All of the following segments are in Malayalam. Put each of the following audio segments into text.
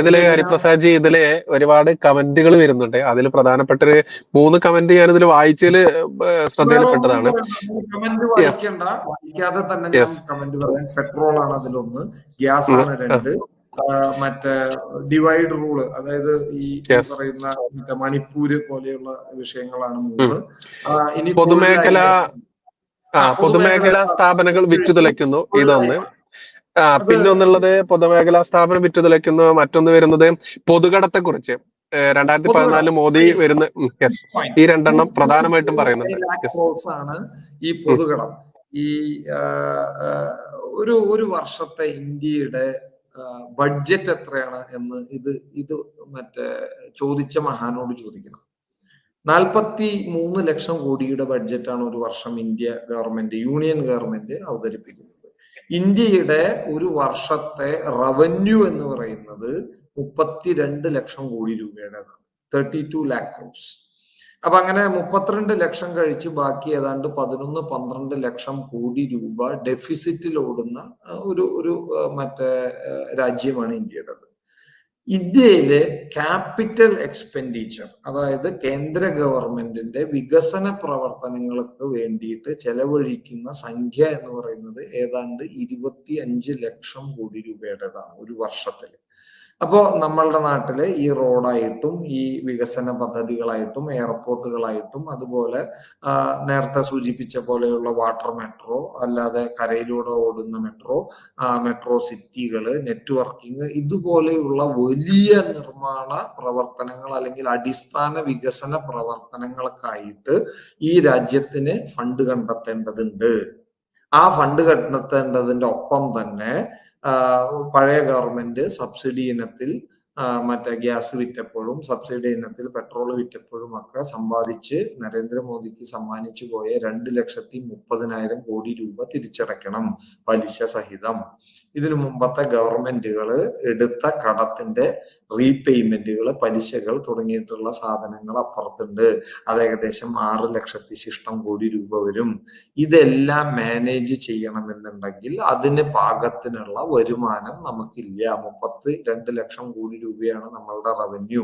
ഇതിൽ ഹരിപ്രസാദ് ജി ഇതിൽ ഒരുപാട് കമന്റുകൾ വരുന്നുണ്ട്. അതിൽ പ്രധാനപ്പെട്ട ഒരു മൂന്ന് കമന്റ് ഞാൻ ഇതിൽ വായിച്ചതിൽ ശ്രദ്ധയിൽപ്പെട്ടതാണ്. വായിക്കാതെ തന്നെ ഞാൻ കമന്റ് പറയാം. പെട്രോൾ ആണ് അതിലൊന്ന്. ഗ്യാസ് ആണ് രണ്ട്. മറ്റേ ഡിവൈഡ് റൂൾ അതായത് ഈ പറയുന്ന മറ്റേ മണിപ്പൂര് പോലെയുള്ള വിഷയങ്ങളാണ് മൂന്ന്. ഇനി പൊതുമേഖല പൊതുമേഖലാ സ്ഥാപനങ്ങൾ വിറ്റുതുലയ്ക്കുന്നു ഇതൊന്ന്. പിന്നെ ഒന്നുള്ളത് പൊതുമേഖലാ സ്ഥാപനം വിറ്റുതുലയ്ക്കുന്നു. മറ്റൊന്ന് വരുന്നത് പൊതുകടത്തെ കുറിച്ച് രണ്ടായിരത്തി പതിനാലിൽ മോദി വരുന്ന ഈ രണ്ടെണ്ണം പ്രധാനമായിട്ടും പറയുന്നുണ്ട്. ആണ് ഈ പൊതുകടം. ഈ ഒരു ഒരു വർഷത്തെ ഇന്ത്യയുടെ ബഡ്ജറ്റ് എത്രയാണ് എന്ന് ഇത് ഇത് മറ്റേ ചോദിച്ച മഹാനോട് ചോദിക്കണം. നാൽപ്പത്തി മൂന്ന് ലക്ഷം കോടിയുടെ ബഡ്ജറ്റാണ് ഒരു വർഷം ഇന്ത്യ ഗവൺമെന്റ് യൂണിയൻ ഗവൺമെന്റ് അവതരിപ്പിക്കുന്നത്. ഇന്ത്യയുടെ ഒരു വർഷത്തെ റവന്യൂ എന്ന് പറയുന്നത് മുപ്പത്തിരണ്ട് ലക്ഷം കോടി രൂപയുടേതാണ്. തേർട്ടി ടു ലാക്ക് ക്രോസ് അപ്പൊ അങ്ങനെ മുപ്പത്തിരണ്ട് ലക്ഷം കഴിച്ച് ബാക്കി ഏതാണ്ട് പതിനൊന്ന് പന്ത്രണ്ട് ലക്ഷം കോടി രൂപ ഡെഫിസിറ്റിൽ ഓടുന്ന ഒരു ഒരു മറ്റേ രാജ്യമാണ് ഇന്ത്യയുടേത്. ഇന്ത്യയിലെ ക്യാപിറ്റൽ എക്സ്പെൻഡിച്ചർ അതായത് കേന്ദ്ര ഗവൺമെന്റിന്റെ വികസന പ്രവർത്തനങ്ങൾക്ക് വേണ്ടിയിട്ട് ചെലവഴിക്കുന്ന സംഖ്യ എന്ന് പറയുന്നത് ഏതാണ്ട് ഇരുപത്തി അഞ്ച് ലക്ഷം കോടി രൂപയുടേതാണ് ഒരു വർഷത്തിൽ അപ്പോ നമ്മളുടെ നാട്ടിൽ ഈ റോഡായിട്ടും ഈ വികസന പദ്ധതികളായിട്ടും എയർപോർട്ടുകളായിട്ടും അതുപോലെ നേരത്തെ സൂചിപ്പിച്ച പോലെയുള്ള വാട്ടർ മെട്രോ അല്ലാതെ കരയിലൂടെ ഓടുന്ന മെട്രോ മെട്രോ സിറ്റികൾ നെറ്റ്വർക്കിംഗ് ഇതുപോലെയുള്ള വലിയ നിർമ്മാണ പ്രവർത്തനങ്ങൾ അല്ലെങ്കിൽ അടിസ്ഥാന വികസന പ്രവർത്തനങ്ങൾക്കായിട്ട് ഈ രാജ്യത്തിന് ഫണ്ട് കണ്ടെത്തേണ്ടതുണ്ട്. ആ ഫണ്ട് കണ്ടെത്തേണ്ടതിന്റെ ഒപ്പം തന്നെ പഴയ ഗവൺമെന്റ് സബ്സിഡി ഇനത്തിൽ മറ്റേ ഗ്യാസ് വിറ്റപ്പോഴും സബ്സിഡി ഇനത്തിൽ പെട്രോൾ വിറ്റപ്പോഴും ഒക്കെ സമ്പാദിച്ച് നരേന്ദ്രമോദിക്ക് സമ്മാനിച്ചു പോയ രണ്ട് ലക്ഷത്തി മുപ്പതിനായിരം കോടി രൂപ തിരിച്ചടയ്ക്കണം പലിശ സഹിതം. ഇതിനു മുമ്പത്തെ ഗവൺമെന്റുകൾ എടുത്ത കടത്തിന്റെ റീപേയ്മെന്റുകൾ പലിശകൾ തുടങ്ങിയിട്ടുള്ള സാധനങ്ങൾ അപ്പുറത്തുണ്ട്. അത് ഏകദേശം ആറ് ലക്ഷത്തി ശിഷ്ടം കോടി രൂപ വരും. ഇതെല്ലാം മാനേജ് ചെയ്യണമെന്നുണ്ടെങ്കിൽ അതിന് പാകത്തിനുള്ള വരുമാനം നമുക്കില്ല. മുപ്പത്തി രണ്ട് ലക്ഷം കോടി രൂപയാണ് നമ്മളുടെ റവന്യൂ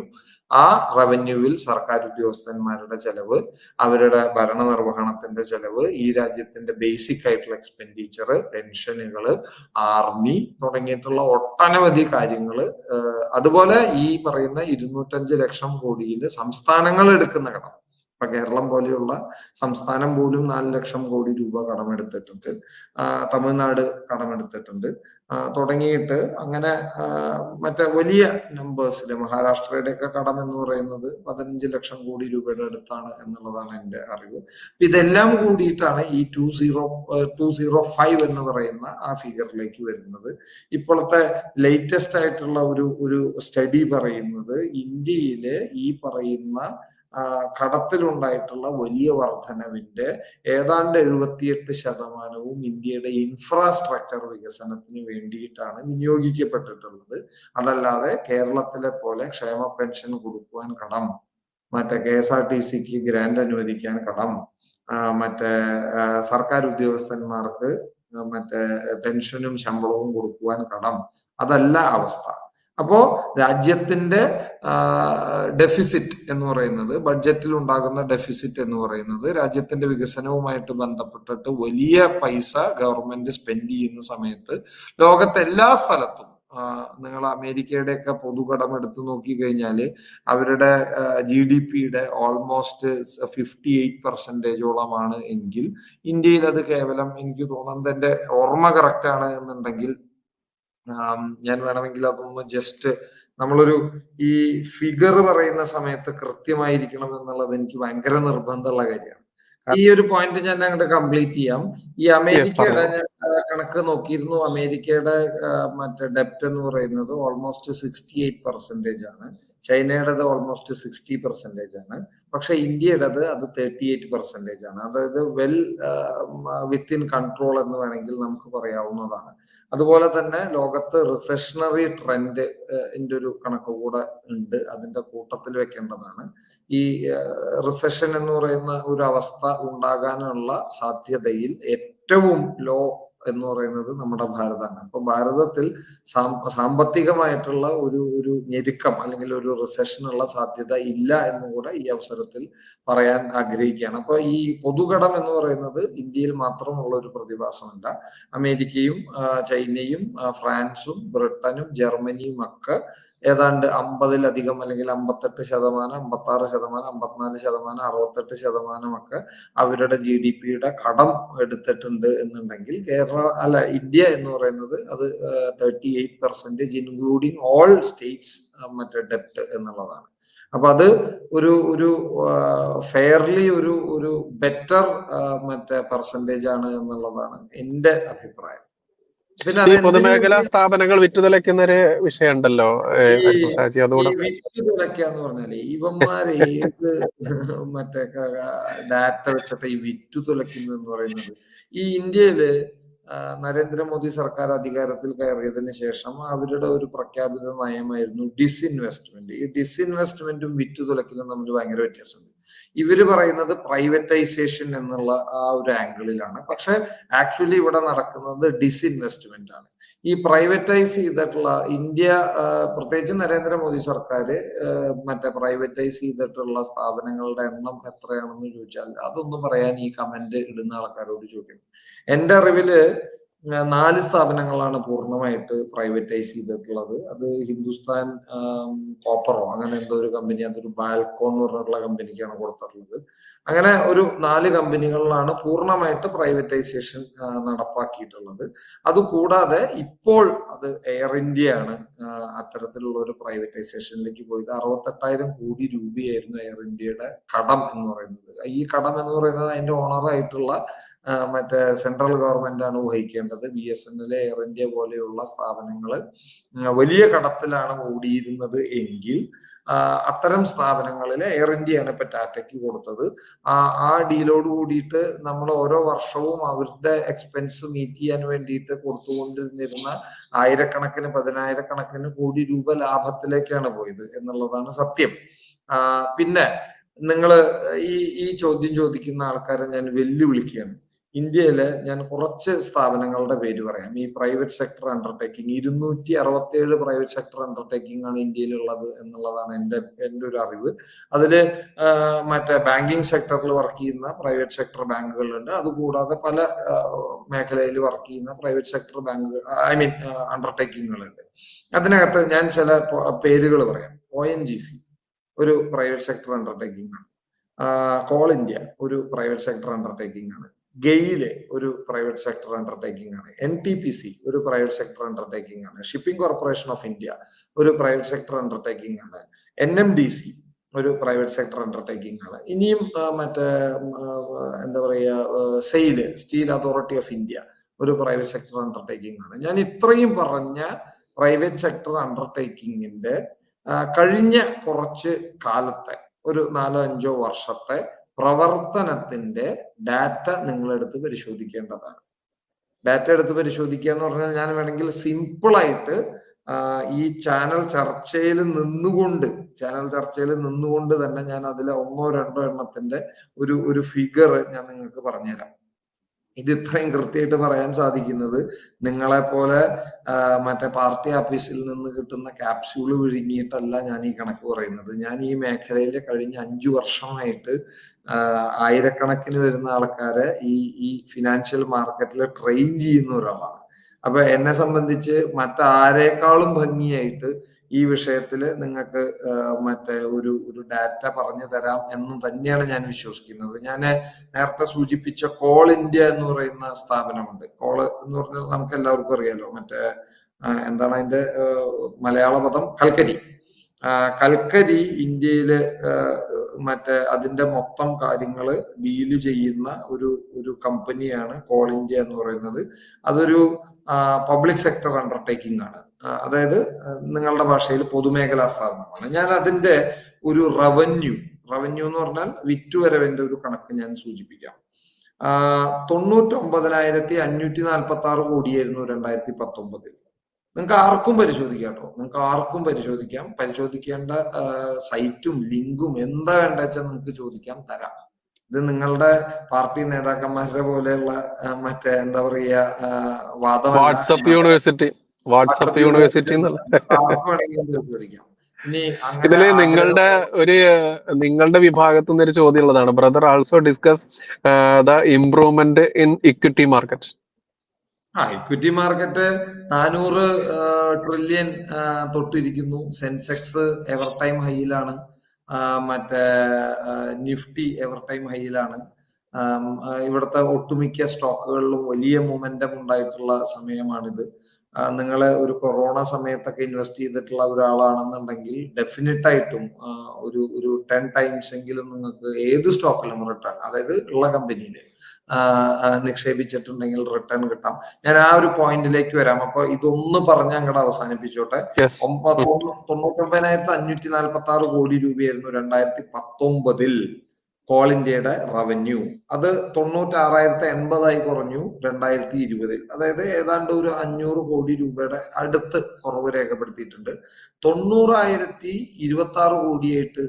ആ റവന്യൂവിൽ സർക്കാർ ഉദ്യോഗസ്ഥന്മാരുടെ ചെലവ് അവരുടെ ഭരണ നിർവഹണത്തിന്റെ ചെലവ് ഈ രാജ്യത്തിന്റെ ബേസിക് ആയിട്ടുള്ള എക്സ്പെൻഡിച്ചർ പെൻഷനുകൾ ആർമി തുടങ്ങിയിട്ടുള്ള ഒട്ടനവധി കാര്യങ്ങൾ അതുപോലെ ഈ പറയുന്ന ഇരുന്നൂറ്റഞ്ച് ലക്ഷം കോടിയിൽ സംസ്ഥാനങ്ങൾ എടുക്കുന്ന കടം. ഇപ്പൊ കേരളം പോലെയുള്ള സംസ്ഥാനം പോലും നാല് ലക്ഷം കോടി രൂപ കടമെടുത്തിട്ടുണ്ട്. തമിഴ്നാട് കടമെടുത്തിട്ടുണ്ട്. തുടങ്ങിയിട്ട് അങ്ങനെ മറ്റേ വലിയ നമ്പേഴ്സിൽ മഹാരാഷ്ട്രയുടെ ഒക്കെ കടം എന്ന് പറയുന്നത് പതിനഞ്ച് ലക്ഷം കോടി രൂപയുടെ അടുത്താണ് എന്നുള്ളതാണ് എന്റെ അറിവ്. ഇതെല്ലാം കൂടിയിട്ടാണ് ഈ two zero two zero five എന്ന് പറയുന്ന ആ ഫിഗറിലേക്ക് വരുന്നത്. ഇപ്പോഴത്തെ ലേറ്റസ്റ്റ് ആയിട്ടുള്ള ഒരു ഒരു സ്റ്റഡി പറയുന്നത് ഇന്ത്യയിലെ ഈ പറയുന്ന കടത്തിലുണ്ടായിട്ടുള്ള വലിയ വർധനവിന്റെ ഏതാണ്ട് എഴുപത്തിയെട്ട് ശതമാനവും ഇന്ത്യയുടെ ഇൻഫ്രാസ്ട്രക്ചർ വികസനത്തിന് വേണ്ടിയിട്ടാണ് വിനിയോഗിക്കപ്പെട്ടിട്ടുള്ളത്. അതല്ലാതെ കേരളത്തിലെ പോലെ ക്ഷേമ പെൻഷൻ കൊടുക്കുവാൻ കടം മറ്റേ കെ എസ് ആർ ടി സിക്ക് ഗ്രാന്റ് അനുവദിക്കാൻ കടം മറ്റേ സർക്കാർ ഉദ്യോഗസ്ഥന്മാർക്ക് മറ്റേ പെൻഷനും ശമ്പളവും കൊടുക്കുവാൻ കടം അതല്ല അവസ്ഥ. അപ്പോ രാജ്യത്തിന്റെ ഡെഫിസിറ്റ് എന്ന് പറയുന്നത് ബഡ്ജറ്റിൽ ഉണ്ടാകുന്ന ഡെഫിസിറ്റ് എന്ന് പറയുന്നത് രാജ്യത്തിന്റെ വികസനവുമായിട്ട് ബന്ധപ്പെട്ടിട്ട് വലിയ പൈസ ഗവൺമെന്റ് സ്പെൻഡ് ചെയ്യുന്ന സമയത്ത് ലോകത്തെ എല്ലാ സ്ഥലത്തും നിങ്ങൾ അമേരിക്കയുടെ ഒക്കെ പൊതുകടം എടുത്തു നോക്കി കഴിഞ്ഞാൽ അവരുടെ ജി ഡി പിയുടെ ഓൾമോസ്റ്റ് ഫിഫ്റ്റി എയ്റ്റ് പെർസെന്റേജോളമാണ് എങ്കിൽ ഇന്ത്യയിൽ അത് കേവലം എനിക്ക് തോന്നുന്നത് എന്റെ ഓർമ്മ കറക്റ്റ് ആണ് എന്നുണ്ടെങ്കിൽ ഞാൻ വേണമെങ്കിൽ അതൊന്ന് ജസ്റ്റ് നമ്മളൊരു ഈ ഫിഗർ പറയുന്ന സമയത്ത് കൃത്യമായിരിക്കണം എന്നുള്ളത് എനിക്ക് ഭയങ്കര നിർബന്ധമുള്ള കാര്യമാണ്. ഈ ഒരു പോയിന്റ് ഞാൻ അങ്ങോട്ട് കംപ്ലീറ്റ് ചെയ്യാം. ഈ അമേരിക്കയുടെ കണക്ക് നോക്കിയിരുന്നു. അമേരിക്കയുടെ മറ്റേ ഡെപ്റ്റ് എന്ന് പറയുന്നത് ഓൾമോസ്റ്റ് സിക്സ്റ്റി എയ്റ്റ് പെർസെന്റേജ് ആണ്. ചൈനയുടേത് ഓൾമോസ്റ്റ് സിക്സ്റ്റി പെർസെന്റേജ് ആണ്. പക്ഷെ ഇന്ത്യയുടേത് അത് തേർട്ടി എയ്റ്റ് പെർസെന്റേജ് ആണ്. അതായത് വെൽ വിത്തിൻ കൺട്രോൾ എന്ന് വേണമെങ്കിൽ നമുക്ക് പറയാവുന്നതാണ്. അതുപോലെ തന്നെ ലോകത്ത് റിസഷണറി ട്രെൻഡ് ഒരു കണക്ക് കൂടെ ഉണ്ട്. അതിന്റെ കൂട്ടത്തിൽ വെക്കേണ്ടതാണ്. ഈ റിസഷൻ എന്ന് പറയുന്ന ഒരു അവസ്ഥ ഉണ്ടാകാനുള്ള സാധ്യതയിൽ ഏറ്റവും ലോ എന്ന് പറയുന്നത് നമ്മുടെ ഭാരതമാണ്. അപ്പൊ ഭാരതത്തിൽ സാമ്പത്തികമായിട്ടുള്ള ഒരു ഒരു ഞെരുക്കം അല്ലെങ്കിൽ ഒരു റിസഷനുള്ള സാധ്യത ഇല്ല എന്ന് കൂടെ ഈ അവസരത്തിൽ പറയാൻ ആഗ്രഹിക്കുകയാണ്. അപ്പൊ ഈ പൊതുകടം എന്ന് പറയുന്നത് ഇന്ത്യയിൽ മാത്രമുള്ള ഒരു പ്രതിഭാസമല്ല. അമേരിക്കയും ചൈനയും ഫ്രാൻസും ബ്രിട്ടനും ജർമ്മനിയും ഒക്കെ ഏതാണ്ട് അമ്പതിലധികം അല്ലെങ്കിൽ അമ്പത്തെട്ട് ശതമാനം അമ്പത്തി ആറ് ശതമാനം അമ്പത്തിനാല് ശതമാനം അറുപത്തെട്ട് ശതമാനം ഒക്കെ അവരുടെ ജി ഡി പിയുടെ കടം എടുത്തിട്ടുണ്ട് എന്നുണ്ടെങ്കിൽ കേരള അല്ല ഇന്ത്യ എന്ന് പറയുന്നത് അത് thirty eight percentage including all states മറ്റേ ഡെപ്റ്റ് എന്നുള്ളതാണ്. അപ്പൊ അത് ഒരു ഒരു ഫെയർലി ഒരു ഒരു ബെറ്റർ മറ്റേ പെർസെന്റേജ് ആണ് എന്നുള്ളതാണ് എന്റെ അഭിപ്രായം. ഈ പൊതുമേഖലാ സ്ഥാപനങ്ങൾ വിറ്റുതലയ്ക്കുന്ന ഒരു വിഷയമുണ്ടല്ലോ ഷാജി അതുകൂടെ പറഞ്ഞാൽ ഇവന്മാര് ഏത് മറ്റേ ഡാറ്റ വെച്ചിട്ട് ഈ വിറ്റു തുലയ്ക്കുന്നു എന്ന് പറയുന്നത്? ഈ ഇന്ത്യയിൽ നരേന്ദ്രമോദി സർക്കാർ അധികാരത്തിൽ കയറിയതിന് ശേഷം അവരുടെ ഒരു പ്രഖ്യാപിത നയമായിരുന്നു ഡിസ്ഇൻവെസ്റ്റ്മെന്റ്. ഈ ഡിസ്ഇൻവെസ്റ്റ്മെന്റും വിറ്റു തുലയ്ക്കലും തമ്മിൽ ഭയങ്കര വ്യത്യാസമുണ്ട്. ഇവർ പറയുന്നത് പ്രൈവറ്റൈസേഷൻ എന്നുള്ള ആ ഒരു ആംഗിളിലാണ് പക്ഷെ ആക്ച്വലി ഇവിടെ നടക്കുന്നത് ഡിസ്ഇൻവെസ്റ്റ്മെന്റ് ആണ്. ഈ പ്രൈവറ്റൈസ് ചെയ്തിട്ടുള്ള ഇന്ത്യ പ്രത്യേകിച്ച് നരേന്ദ്രമോദി സർക്കാർ മറ്റേ പ്രൈവറ്റൈസ് ചെയ്തിട്ടുള്ള സ്ഥാപനങ്ങളുടെ എണ്ണം എത്രയാണെന്ന് ചോദിച്ചാൽ അതൊന്നും പറയാൻ ഈ കമന്റ് ഇടുന്ന ആൾക്കാരോട് ചോദിക്കണം എന്റെ അറിവിൽ നാല് സ്ഥാപനങ്ങളാണ് പൂർണമായിട്ട് പ്രൈവറ്റൈസ് ചെയ്തിട്ടുള്ളത്. അത് ഹിന്ദുസ്ഥാൻ കോപ്പറോ അങ്ങനെ എന്തോ ഒരു കമ്പനി അതൊരു ബാൽക്കോ എന്ന് പറഞ്ഞിട്ടുള്ള കമ്പനിക്കാണ് കൊടുത്തിട്ടുള്ളത്. അങ്ങനെ ഒരു നാല് കമ്പനികളിലാണ് പൂർണമായിട്ട് പ്രൈവറ്റൈസേഷൻ നടപ്പാക്കിയിട്ടുള്ളത്. അതുകൂടാതെ ഇപ്പോൾ അത് എയർ ഇന്ത്യയാണ് അത്തരത്തിലുള്ള ഒരു പ്രൈവറ്റൈസേഷനിലേക്ക് പോയത്. അറുപത്തെട്ടായിരം കോടി രൂപയായിരുന്നു എയർ ഇന്ത്യയുടെ കടം എന്ന് പറയുന്നത്. ഈ കടം എന്ന് പറയുന്നത് അതിന്റെ ഓണറായിട്ടുള്ള മറ്റേ സെൻട്രൽ ഗവൺമെന്റ് ആണ് വഹിക്കേണ്ടത്. B S N L Air India പോലെയുള്ള സ്ഥാപനങ്ങൾ വലിയ കടത്തിലാണ് ഓടിയിരുന്നത് എങ്കിൽ അത്തരം സ്ഥാപനങ്ങളിൽ എയർ ഇന്ത്യയാണ് ഇപ്പൊ ടാറ്റയ്ക്ക് കൊടുത്തത്. ആ ആ ഡീലോട് കൂടിയിട്ട് നമ്മൾ ഓരോ വർഷവും അവരുടെ എക്സ്പെൻസ് മീറ്റ് ചെയ്യാൻ വേണ്ടിയിട്ട് കൊടുത്തുകൊണ്ടിരുന്നിരുന്ന ആയിരക്കണക്കിന് പതിനായിരക്കണക്കിന് കോടി രൂപ ലാഭത്തിലേക്കാണ് പോയത് എന്നുള്ളതാണ് സത്യം. പിന്നെ നിങ്ങൾ ഈ ഈ ചോദ്യം ചോദിക്കുന്ന ആൾക്കാരെ ഞാൻ വെല്ലുവിളിക്കുകയാണ്. ഇന്ത്യയിലെ ഞാൻ കുറച്ച് സ്ഥാപനങ്ങളുടെ പേര് പറയാം. ഈ പ്രൈവറ്റ് സെക്ടർ അണ്ടർടേക്കിംഗ് ഇരുന്നൂറ്റി അറുപത്തി ഏഴ് പ്രൈവറ്റ് സെക്ടർ അണ്ടർടേക്കിംഗ് ആണ് ഇന്ത്യയിലുള്ളത് എന്നുള്ളതാണ് എന്റെ എന്റെ ഒരു അറിവ്. അതിൽ മറ്റേ ബാങ്കിങ് സെക്ടറിൽ വർക്ക് ചെയ്യുന്ന പ്രൈവറ്റ് സെക്ടർ ബാങ്കുകളുണ്ട്. അതുകൂടാതെ പല മേഖലയിൽ വർക്ക് ചെയ്യുന്ന പ്രൈവറ്റ് സെക്ടർ ബാങ്കുകൾ ഐ മീൻ അണ്ടർടേക്കിങ്ങുകളുണ്ട് അതിനകത്ത് ഞാൻ ചില പേരുകൾ പറയാം. ഒ എൻ ജി സി ഒരു പ്രൈവറ്റ് സെക്ടർ അണ്ടർടേക്കിംഗ് ആണ്. കോൾ ഇന്ത്യ ഒരു പ്രൈവറ്റ് സെക്ടർ അണ്ടർടേക്കിംഗ് ആണ്. ഗെയിൽ ഒരു പ്രൈവറ്റ് സെക്ടർ അണ്ടർടേക്കിംഗ് ആണ്. എൻ ടി പി സി ഒരു പ്രൈവറ്റ് സെക്ടർ അണ്ടർടേക്കിംഗ് ആണ്. ഷിപ്പിംഗ് കോർപ്പറേഷൻ ഓഫ് ഇന്ത്യ ഒരു പ്രൈവറ്റ് സെക്ടർ അണ്ടർടേക്കിംഗ് ആണ്. എൻ എം ഡി സി ഒരു പ്രൈവറ്റ് സെക്ടർ അണ്ടർടേക്കിംഗ് ആണ്. ഇനിയും മറ്റേ എന്താ പറയുക SAIL steel authority of India ഒരു പ്രൈവറ്റ് സെക്ടർ അണ്ടർടേക്കിംഗ് ആണ്. ഞാൻ ഇത്രയും പറഞ്ഞ പ്രൈവറ്റ് സെക്ടർ അണ്ടർടേക്കിങ്ങിന്റെ കഴിഞ്ഞ കുറച്ച് കാലത്തെ ഒരു നാലോ അഞ്ചോ വർഷത്തെ പ്രവർത്തനത്തിന്റെ ഡാറ്റ നിങ്ങളെടുത്ത് പരിശോധിക്കേണ്ടതാണ്. ഡാറ്റ എടുത്ത് പരിശോധിക്കുക എന്ന് പറഞ്ഞാൽ ഞാൻ വേണമെങ്കിൽ സിമ്പിളായിട്ട് ഈ ചാനൽ ചർച്ചയിൽ നിന്നുകൊണ്ട് ചാനൽ ചർച്ചയിൽ നിന്നുകൊണ്ട് തന്നെ ഞാൻ അതിലെ ഒന്നോ രണ്ടോ എണ്ണത്തിന്റെ ഒരു ഒരു ഫിഗർ ഞാൻ നിങ്ങൾക്ക് പറഞ്ഞുതരാം. ഇത് ഇത്രയും കൃത്യമായിട്ട് പറയാൻ സാധിക്കുന്നത് നിങ്ങളെ പോലെ മറ്റേ പാർട്ടി ഓഫീസിൽ നിന്ന് കിട്ടുന്ന ക്യാപ്സ്യൂൾ വിഴുങ്ങിയിട്ടല്ല ഞാൻ ഈ കണക്ക് പറയുന്നത്. ഞാൻ ഈ മേഖലയിലെ കഴിഞ്ഞ അഞ്ചു വർഷമായിട്ട് ആയിരക്കണക്കിന് വരുന്ന ആൾക്കാരെ ഈ ഈ ഫിനാൻഷ്യൽ മാർക്കറ്റിൽ ട്രെയിൻ ചെയ്യുന്ന ഒരാളാണ്. അപ്പൊ എന്നെ സംബന്ധിച്ച് മറ്റാരേക്കാളും ഭംഗിയായിട്ട് ഈ വിഷയത്തിൽ നിങ്ങൾക്ക് മറ്റേ ഒരു ഒരു ഡാറ്റ പറഞ്ഞു തരാം എന്ന് തന്നെയാണ് ഞാൻ വിശ്വസിക്കുന്നത്. ഞാൻ നേരത്തെ സൂചിപ്പിച്ച കോൾ ഇന്ത്യ എന്ന് പറയുന്ന സ്ഥാപനമുണ്ട്. കോൾ എന്ന് പറഞ്ഞാൽ നമുക്ക് എല്ലാവർക്കും അറിയാലോ മറ്റേ എന്താണ് അതിന്റെ മലയാള പദം കൽക്കരി. കൽക്കരി ഇന്ത്യയിൽ ആ, മറ്റേ അതിന്റെ മൊത്തം കാര്യങ്ങൾ ഡീൽ ചെയ്യുന്ന ഒരു ഒരു കമ്പനിയാണ് കോൾ ഇന്ത്യ എന്ന് പറയുന്നത്. അതൊരു പബ്ലിക് സെക്ടർ അണ്ടർടേക്കിംഗ് ആണ്. അതായത് നിങ്ങളുടെ ഭാഷയിൽ പൊതുമേഖലാ സ്ഥാപനമാണ്. ഞാൻ അതിന്റെ ഒരു റവന്യൂ റവന്യൂ എന്ന് പറഞ്ഞാൽ വിറ്റുവരവിന്റെ ഒരു കണക്ക് ഞാൻ സൂചിപ്പിക്കാം. തൊണ്ണൂറ്റി ഒമ്പതിനായിരത്തി അഞ്ഞൂറ്റി നാൽപ്പത്തി ആറ് കോടിയായിരുന്നു രണ്ടായിരത്തി പത്തൊമ്പതിൽ. നിങ്ങൾക്ക് ആർക്കും പരിശോധിക്കാം കേട്ടോ. നിങ്ങൾക്ക് ആർക്കും പരിശോധിക്കാം. പരിശോധിക്കേണ്ട സൈറ്റും ലിങ്കും എന്താ വേണ്ട വെച്ചാൽ നിങ്ങൾക്ക് ചോദിക്കാം തരാം. ഇത് നിങ്ങളുടെ പാർട്ടി നേതാക്കന്മാരുടെ പോലെയുള്ള മറ്റേ എന്താ പറയാ വാദം വാട്സപ്പ് യൂണിവേഴ്സിറ്റി. വാട്സപ്പ് യൂണിവേഴ്സിറ്റി പരിശോധിക്കാം ഇതിൽ നിങ്ങളുടെ ഒരു നിങ്ങളുടെ വിഭാഗത്തു നിന്ന് ഒരു ചോദ്യം ഉള്ളതാണ്. Brother also discuss the improvement in equity market ആ ഇക്വിറ്റി മാർക്കറ്റ് നാനൂറ് ട്രില്യൺ തൊട്ടിരിക്കുന്നു. സെൻസെക്സ് എവർ ടൈം ഹൈയിലാണ് മറ്റേ നിഫ്റ്റി എവർ ടൈം ഹൈയിലാണ് ഇവിടുത്തെ ഒട്ടുമിക്ക സ്റ്റോക്കുകളിലും വലിയ മൊമെന്റം ഉണ്ടായിട്ടുള്ള സമയമാണിത്. നിങ്ങൾ ഒരു കൊറോണ സമയത്തൊക്കെ ഇൻവെസ്റ്റ് ചെയ്തിട്ടുള്ള ഒരാളാണെന്നുണ്ടെങ്കിൽ ഡെഫിനറ്റ് ആയിട്ടും ഒരു ഒരു ടെൻ ടൈംസ് എങ്കിലും നിങ്ങൾക്ക് ഏത് സ്റ്റോക്കിലും റിട്ടേൺ അതായത് ഉള്ള കമ്പനിയിൽ നിക്ഷേപിച്ചിട്ടുണ്ടെങ്കിൽ റിട്ടേൺ കിട്ടാം. ഞാൻ ആ ഒരു പോയിന്റിലേക്ക് വരാം. അപ്പൊ ഇതൊന്ന് പറഞ്ഞ് അങ്ങോട്ട് അവസാനിപ്പിച്ചോട്ടെ. തൊണ്ണൂറ്റി ഒമ്പതിനായിരത്തി തൊണ്ണൂറ്റൊമ്പതിനായിരത്തി അഞ്ഞൂറ്റി നാൽപ്പത്തി ആറ് കോടി രൂപയായിരുന്നു രണ്ടായിരത്തി പത്തൊമ്പതിൽ. കോൾ ഇന്ത്യയുടെ റവന്യൂ അത് തൊണ്ണൂറ്റാറായിരത്തി എൺപതായി കുറഞ്ഞു രണ്ടായിരത്തി ഇരുപതിൽ അതായത് ഏതാണ്ട് ഒരു അഞ്ഞൂറ് കോടി രൂപയുടെ അടുത്ത് കുറവ് രേഖപ്പെടുത്തിയിട്ടുണ്ട്. തൊണ്ണൂറായിരത്തി ഇരുപത്തി ആറ് കോടിയായിട്ട്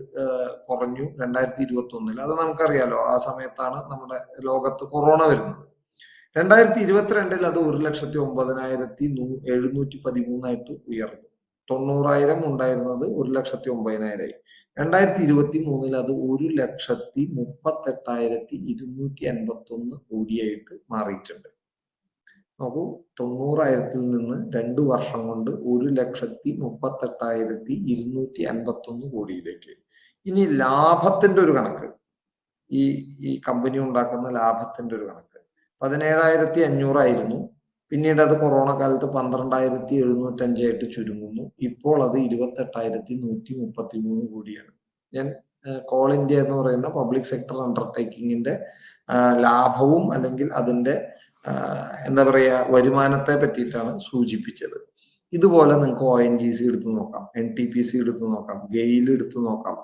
കുറഞ്ഞു രണ്ടായിരത്തി ഇരുപത്തി ഒന്നിൽ അത് നമുക്കറിയാലോ ആ സമയത്താണ് നമ്മുടെ ലോകത്ത് കൊറോണ വരുന്നത്. രണ്ടായിരത്തി ഇരുപത്തിരണ്ടിൽ അത് ഒരു ലക്ഷത്തി ഒമ്പതിനായിരത്തി എഴുന്നൂറ്റി പതിമൂന്നായിട്ട് ഉയർന്നു. തൊണ്ണൂറായിരം ഉണ്ടായിരുന്നത് ഒരു ലക്ഷത്തി ഒമ്പതിനായിരമായി രണ്ടായിരത്തി ഇരുപത്തി മൂന്നിൽ അത് ഒരു ലക്ഷത്തി മുപ്പത്തെട്ടായിരത്തി ഇരുന്നൂറ്റി അൻപത്തി ഒന്ന് കോടിയായിട്ട് മാറിയിട്ടുണ്ട്. നോക്കൂ തൊണ്ണൂറായിരത്തിൽ നിന്ന് രണ്ടു വർഷം കൊണ്ട് ഒരു ലക്ഷത്തി മുപ്പത്തെട്ടായിരത്തി ഇരുന്നൂറ്റി അൻപത്തി ഒന്ന് കോടിയിലേക്ക്. ഇനി ലാഭത്തിന്റെ ഒരു കണക്ക്. ഈ ഈ കമ്പനി ഉണ്ടാക്കുന്ന ലാഭത്തിന്റെ ഒരു കണക്ക്. പതിനേഴായിരത്തി അഞ്ഞൂറായിരുന്നു. പിന്നീട് അത് കൊറോണ കാലത്ത് പന്ത്രണ്ടായിരത്തി എഴുന്നൂറ്റഞ്ചായിട്ട് ചുരുങ്ങുന്നു. ഇപ്പോൾ അത് ഇരുപത്തെട്ടായിരത്തി നൂറ്റി മുപ്പത്തി മൂന്ന് കോടിയാണ്. ഞാൻ കോൾ ഇന്ത്യ എന്ന് പറയുന്ന പബ്ലിക് സെക്ടർ അണ്ടർടേക്കിങ്ങിന്റെ ലാഭവും അല്ലെങ്കിൽ അതിന്റെ എന്താ പറയുക വരുമാനത്തെ പറ്റിയിട്ടാണ് സൂചിപ്പിച്ചത്. ഇതുപോലെ നിങ്ങൾക്ക് ഒ എൻ ജി സി എടുത്ത് നോക്കാം എൻ ടി പി സി എടുത്ത് നോക്കാം ഗെയിൽ എടുത്ത് നോക്കാം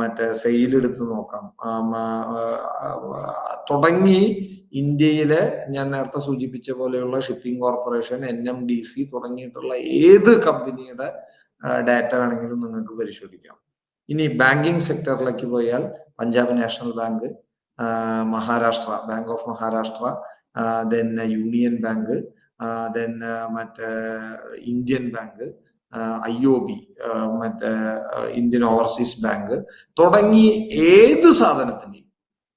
മറ്റേ സെയിൽ എടുത്ത് നോക്കാം തുടങ്ങി ഇന്ത്യയിലെ ഞാൻ നേരത്തെ സൂചിപ്പിച്ച പോലെയുള്ള shipping corporation N M D C തുടങ്ങിയിട്ടുള്ള ഏത് കമ്പനിയുടെ ഡാറ്റ വേണമെങ്കിലും നിങ്ങൾക്ക് പരിശോധിക്കാം. ഇനി ബാങ്കിങ് സെക്ടറിലേക്ക് പോയാൽ Punjab National Bank Maharashtra bank of Maharashtra then Union Bank then മറ്റേ Indian Bank I O B മറ്റേ ഇന്ത്യൻ ഓവർസീസ് ബാങ്ക് തുടങ്ങി ഏത് സാധനത്തിന്റെയും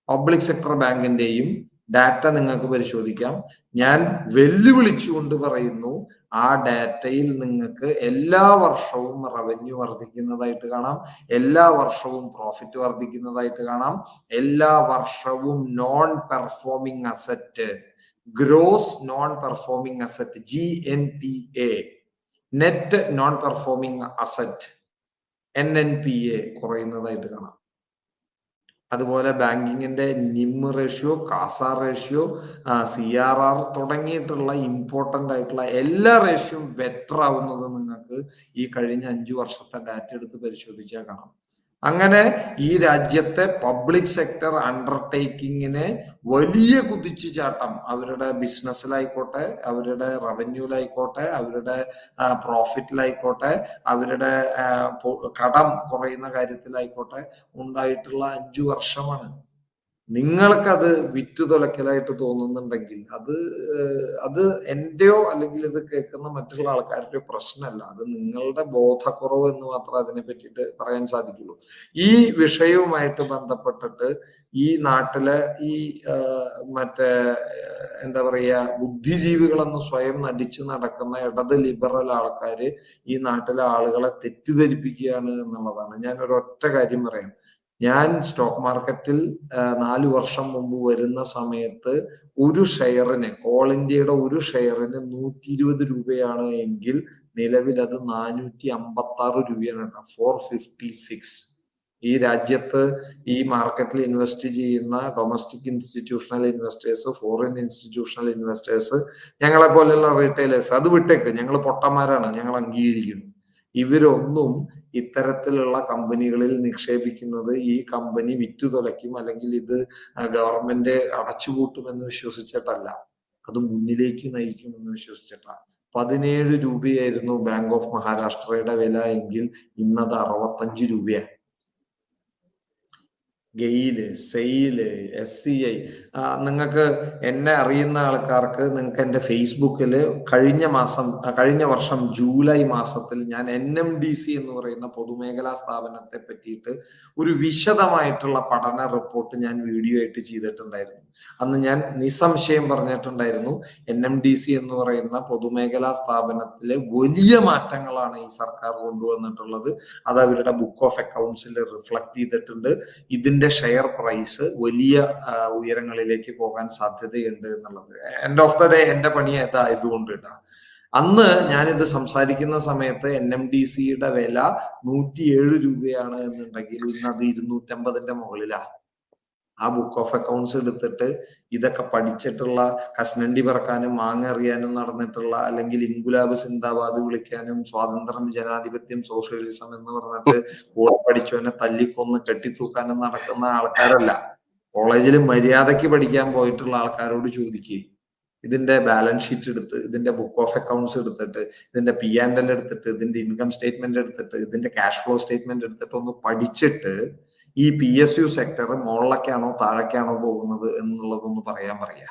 പബ്ലിക് സെക്ടർ ബാങ്കിന്റെയും ഡാറ്റ നിങ്ങൾക്ക് പരിശോധിക്കാം. ഞാൻ വെല്ലുവിളിച്ചുകൊണ്ട് പറയുന്നു ആ ഡാറ്റയിൽ നിങ്ങൾക്ക് എല്ലാ വർഷവും റവന്യൂ വർദ്ധിക്കുന്നതായിട്ട് കാണാം. എല്ലാ വർഷവും പ്രോഫിറ്റ് വർദ്ധിക്കുന്നതായിട്ട് കാണാം. എല്ലാ വർഷവും non performing asset gross non performing asset G N P A net non performing asset N N P A കുറയുന്നതായിട്ട് കാണാം. അതുപോലെ ബാങ്കിങ്ങിന്റെ NIM ratio CASA ratio C R R തുടങ്ങിയിട്ടുള്ള ഇമ്പോർട്ടന്റ് ആയിട്ടുള്ള എല്ലാ റേഷ്യോയും ബെറ്റർ ആവുന്നത് നിങ്ങൾക്ക് ഈ കഴിഞ്ഞ അഞ്ചു വർഷത്തെ ഡാറ്റ എടുത്ത് പരിശോധിച്ചാൽ കാണാം. അങ്ങനെ ഈ രാജ്യത്തെ പബ്ലിക് സെക്ടർ അണ്ടർടേക്കിങ്ങിനെ വലിയ കുതിച്ചുചാട്ടം. അവരുടെ ബിസിനസ്സിലായിക്കോട്ടെ അവരുടെ റവന്യൂലായിക്കോട്ടെ അവരുടെ പ്രോഫിറ്റിലായിക്കോട്ടെ അവരുടെ കടം കുറയുന്ന കാര്യത്തിലായിക്കോട്ടെ ഉണ്ടായിട്ടുള്ള അഞ്ചു വർഷമാണ്. നിങ്ങൾക്കത് വിറ്റു തുലക്കലായിട്ട് തോന്നുന്നുണ്ടെങ്കിൽ അത് അത് എന്റെയോ അല്ലെങ്കിൽ ഇത് കേൾക്കുന്ന മറ്റുള്ള ആൾക്കാരുടെ പ്രശ്നമല്ല. അത് നിങ്ങളുടെ ബോധക്കുറവ് എന്ന് മാത്രമേ അതിനെ പറ്റിയിട്ട് പറയാൻ സാധിക്കുള്ളൂ. ഈ വിഷയവുമായിട്ട് ബന്ധപ്പെട്ടിട്ട് ഈ നാട്ടിലെ ഈ മറ്റേ എന്താ പറയാ ബുദ്ധിജീവികളെന്ന് സ്വയം നടിച്ചു നടക്കുന്ന ഇടത് ലിബറൽ ആൾക്കാര് ഈ നാട്ടിലെ ആളുകളെ തെറ്റിദ്ധരിപ്പിക്കുകയാണ് എന്നുള്ളതാണ്. ഞാൻ ഒരൊറ്റ കാര്യം പറയാം. ഞാൻ സ്റ്റോക്ക് മാർക്കറ്റിൽ നാല് വർഷം മുമ്പ് വരുന്ന സമയത്ത് ഒരു ഷെയറിന് കോൾ ഇന്ത്യയുടെ ഒരു ഷെയറിന് നൂറ്റി ഇരുപത് രൂപയാണ് എങ്കിൽ നിലവിൽ അത് നാനൂറ്റി അമ്പത്തി ആറ് രൂപയാണ് കേട്ടോ ഫോർ ഫിഫ്റ്റി സിക്സ് ഈ രാജ്യത്ത് ഈ മാർക്കറ്റിൽ ഇൻവെസ്റ്റ് ചെയ്യുന്ന domestic institutional investors foreign institutional investors ഞങ്ങളെ പോലെയുള്ള റീറ്റെയിലേഴ്സ് അത് വിട്ടേക്ക്. ഞങ്ങൾ പൊട്ടന്മാരാണ് ഞങ്ങൾ അംഗീകരിക്കുന്നു. ഇവരൊന്നും ഇത്തരത്തിലുള്ള കമ്പനികളിൽ നിക്ഷേപിക്കുന്നത് ഈ കമ്പനി വിറ്റു തുലയ്ക്കും അല്ലെങ്കിൽ ഇത് ഗവൺമെന്റ് അടച്ചുപൂട്ടുമെന്ന് വിശ്വസിച്ചിട്ടല്ല. അത് മുന്നിലേക്ക് നയിക്കുമെന്ന് വിശ്വസിച്ചിട്ടാണ് പതിനേഴ് രൂപയായിരുന്നു ബാങ്ക് ഓഫ് മഹാരാഷ്ട്രയുടെ വില എങ്കിൽ ഇന്നത് അറുപത്തഞ്ച് രൂപയാണ് GAIL SAIL S C I. നിങ്ങൾക്ക് എന്നെ അറിയുന്ന ആൾക്കാർക്ക് നിങ്ങൾക്ക് എന്റെ ഫേസ്ബുക്കിൽ കഴിഞ്ഞ മാസം കഴിഞ്ഞ വർഷം ജൂലൈ മാസത്തിൽ ഞാൻ എൻ എം ഡി സി എന്ന് പറയുന്ന പൊതുമേഖലാ സ്ഥാപനത്തെ പറ്റിയിട്ട് ഒരു വിശദമായിട്ടുള്ള പഠന റിപ്പോർട്ട് ഞാൻ വീഡിയോ ആയിട്ട് ചെയ്തിട്ടുണ്ടായിരുന്നു. അന്ന് ഞാൻ നിസ്സംശയം പറഞ്ഞിട്ടുണ്ടായിരുന്നു എൻ എം ഡി സി എന്ന് പറയുന്ന പൊതുമേഖലാ സ്ഥാപനത്തിലെ വലിയ മാറ്റങ്ങളാണ് ഈ സർക്കാർ കൊണ്ടുവന്നിട്ടുള്ളത്. അത് അവരുടെ ബുക്ക് ഓഫ് അക്കൗണ്ട്സിൽ റിഫ്ലക്ട് ചെയ്തിട്ടുണ്ട്. ഇതിന്റെ ഷെയർ പ്രൈസ് വലിയ ഉയരങ്ങളിലേക്ക് പോകാൻ സാധ്യതയുണ്ട് എന്നുള്ളത്. എൻഡ് ഓഫ് ദ ഡേ എന്റെ പണി ഏതാ ഇതുകൊണ്ട് ഇട്ടാ അന്ന് ഞാനിത് സംസാരിക്കുന്ന സമയത്ത് എൻ എം ഡി സിയുടെ വില നൂറ്റിയേഴ് രൂപയാണ് എന്നുണ്ടെങ്കിൽ ഇന്ന് അത് ഇരുന്നൂറ്റമ്പതിന്റെ മുകളിലാ. ആ ബുക്ക് ഓഫ് അക്കൗണ്ട്സ് എടുത്തിട്ട് ഇതൊക്കെ പഠിച്ചിട്ടുള്ള കസ്നണ്ടി പറക്കാനും മാങ്ങ എറിയാനും നടന്നിട്ടുള്ള അല്ലെങ്കിൽ ഇൻഗുലാബ് സിന്ദാബാദ് വിളിക്കാനും സ്വാതന്ത്ര്യം ജനാധിപത്യം സോഷ്യലിസം എന്ന് പറഞ്ഞിട്ട് കൂടെ പഠിച്ചവനെ തല്ലിക്കൊന്ന് കെട്ടിത്തൂക്കാനും നടക്കുന്ന ആൾക്കാരല്ല. കോളേജിൽ മര്യാദയ്ക്ക് പഠിക്കാൻ പോയിട്ടുള്ള ആൾക്കാരോട് ചോദിക്കുക ഇതിന്റെ ബാലൻസ് ഷീറ്റ് എടുത്ത് ഇതിന്റെ ബുക്ക് ഓഫ് അക്കൗണ്ട്സ് എടുത്തിട്ട് ഇതിന്റെ പി ആൻഡ് എൽ എടുത്തിട്ട് ഇതിന്റെ ഇൻകം സ്റ്റേറ്റ്മെന്റ് എടുത്തിട്ട് ഇതിന്റെ ക്യാഷ് ഫ്ലോ സ്റ്റേറ്റ്മെന്റ് എടുത്തിട്ട് ഒന്ന് പഠിച്ചിട്ട് ഈ പി എസ് യു സെക്ടർ മുകളിലൊക്കെയാണോ താഴേക്കാണോ പോകുന്നത് എന്നുള്ളതൊന്ന് പറയാൻ പറയാ.